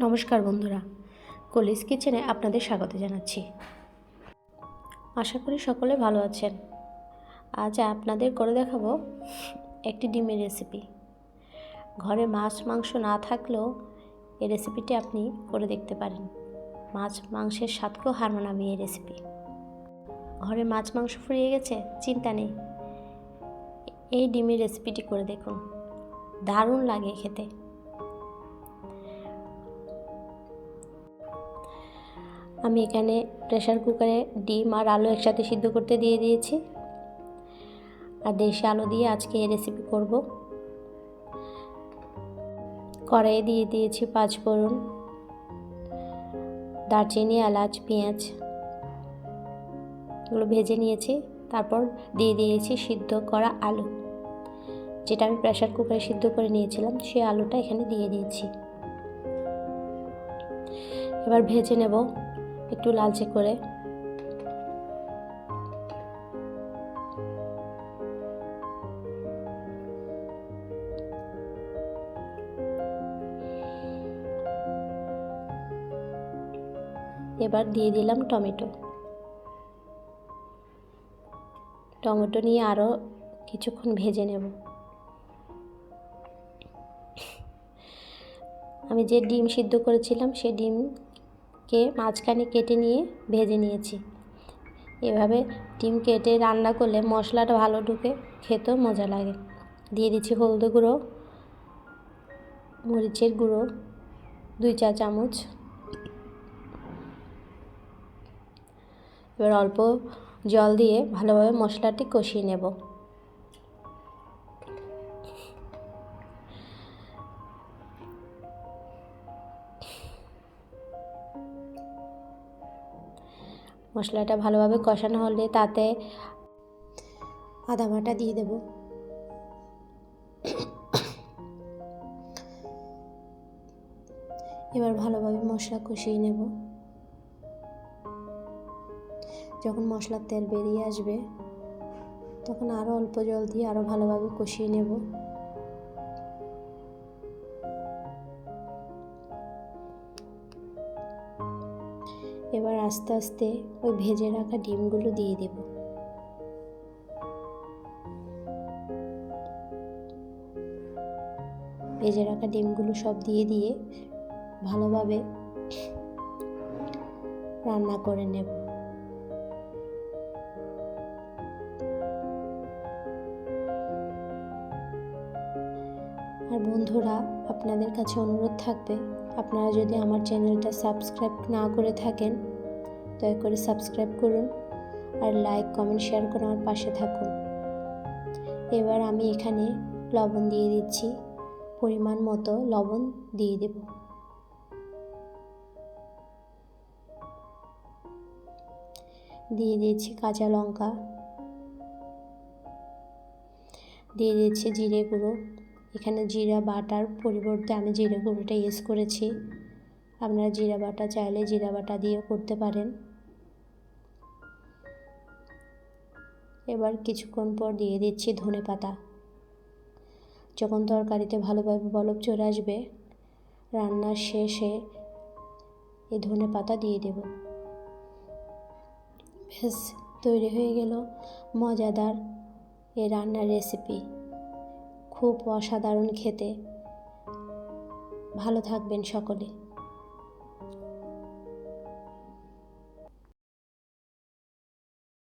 নমস্কার বন্ধুরা, কলিস কিচেনে আপনাদের স্বাগত জানাচ্ছি। আশা করি সকলে ভালো আছেন। আজ আপনাদের করে দেখাবো একটি ডিমের রেসিপি ঘরে মাছ মাংস না থাকলেও এই রেসিপিটি আপনি করে দেখতে পারেন। মাছ মাংসের স্বাদকেও হার মানাবে এই রেসিপি ঘরে মাছ মাংস ফুরিয়ে গেছে, চিন্তা নেই। এই ডিমের রেসিপিটি করে দেখুন। দারুণ লাগে খেতে। আমি এখানে প্রেশার কুকারে ডিম আর আলু একসাথে সিদ্ধ করতে দিয়ে দিয়েছি। আর দেশি আলু দিয়ে আজকে এই রেসিপি করব। কড়াইয়ে দিয়ে দিয়েছি পাঁচ ফোড়ন, দারচিনি, এলাচ, পেঁয়াজ, এগুলো ভেজে নিয়েছি। তারপর দিয়ে দিয়েছি সিদ্ধ করা আলু। যেটা আমি প্রেশার কুকারে সিদ্ধ করে নিয়েছিলাম, সেই আলুটা এখানে দিয়ে দিয়েছি। এবার ভেজে নেব একটু লালচে করে। এবার দিয়ে দিলাম টমেটো। টমেটো নিয়ে আরও কিছুক্ষণ ভেজে নেব। আমি যে ডিম সিদ্ধ করেছিলাম সেই ডিমকে মাঝখানে কেটে নিয়ে ভেজে নিয়েছি। এভাবে ডিম কেটে রান্না করলে মশলাটা ভালো ঢুকে খেতেও মজা লাগে। দিয়ে দিচ্ছি হলদে গুঁড়ো, মরিচের গুঁড়ো, দুই চা চামচ। এবার অল্প জল দিয়ে ভালোভাবে মশলাটি কষিয়ে নেব। মশলাটা ভালোভাবে কষানো হলে তাতে আদা বাটা দিয়ে দেব। এবার ভালোভাবে মশলা কষিয়ে নেব। যখন মশলার তেল বেরিয়ে আসবে, তখন আরও অল্প জল দিয়ে আরও ভালোভাবে কষিয়ে নেব। এবার আস্তে আস্তে ওই ভেজে রাখা ডিমগুলো দিয়ে দেব। ভেজে রাখা ডিমগুলো সব দিয়ে দিয়ে ভালোভাবে রান্না করে নেব। আর বন্ধুরা, আপনাদের কাছে অনুরোধ থাকবে আপনারা যদি আমার চ্যানেলটা সাবস্ক্রাইব না করে থাকেন, দয়া করে সাবস্ক্রাইব করুন আর লাইক, কমেন্ট, শেয়ার করে আমার পাশে থাকুন। এবার আমি এখানে লবণ দিয়ে দিচ্ছি, পরিমাণ মতো লবণ দিয়ে দেব। দিয়ে দিয়েছি কাঁচা লঙ্কা, দিয়ে দিচ্ছি জিরে গুঁড়ো। এখানে জিরা বাটার পরিবর্তে আমি জিরে গুঁড়োটা ইউজ করেছি। আপনারা জিরা বাটা চাইলে জিরা বাটা দিয়েও করতে পারেন। এবার কিছুক্ষণ পর দিয়ে দিচ্ছি ধনে পাতা। যখন তরকারিতে ভালোভাবে বলক চলে আসবে, রান্নার শেষে এই ধনে পাতা দিয়ে দেব। ব্যাস, তৈরি হয়ে গেল মজাদার এই রান্নার রেসিপি খুব অসাধারণ খেতে। ভালো থাকবেন সকলে।